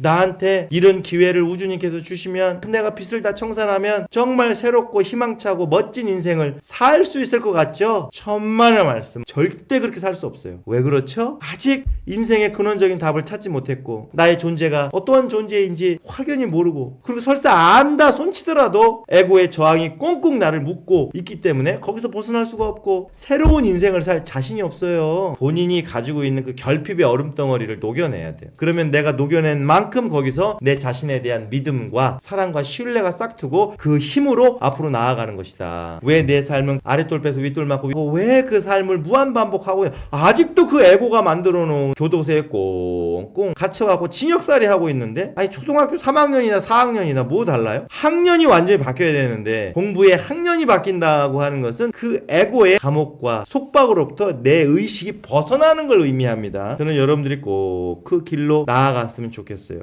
나한테 이런 기회를 우주님께서 주시면 내가 빚을 다 청산하면 정말 새롭고 희망차고 멋진 인생을 살 수 있을 것 같죠? 천만의 말씀. 절대 그렇게 살 수 없어요. 왜 그렇죠? 아직 인생의 근원적인 답을 찾지 못했고 나의 존재가 어떠한 존재인지 확연히 모르고 그리고 설사 안다 손치더라도 에고의 저항이 꽁꽁 나를 묶고 있기 때문에 거기서 벗어날 수가 없고 새로운 인생을 살 자신이 없어요. 본인이 가지고 있는 그 결핍의 얼음덩어리를 녹여내야 돼요. 그러면 내가 녹여낸 만큼 거기서 내 자신에 대한 믿음과 사랑과 신뢰가 싹트고 그 힘으로 앞으로 나아가는 것이다. 왜 내 삶은 아랫돌 빼서 윗돌 맞고 왜 그 삶을 무한 반복하고 아직도 그 에고가 만들어 놓은 교도소에 꽁꽁 갇혀갖고 징역살이 하고 있는데 아니 초등학교 3학년이나 4학년이나 뭐 달라요? 학년이 완전히 바뀌어야 되는데 공부의 학년이 바뀐다고 하는 것은 그 에고의 감옥과 속박으로부터 내 의식이 벗어나는 걸 의미합니다. 저는 여러분들이 꼭 그 길로 나아갔으면 좋겠어요.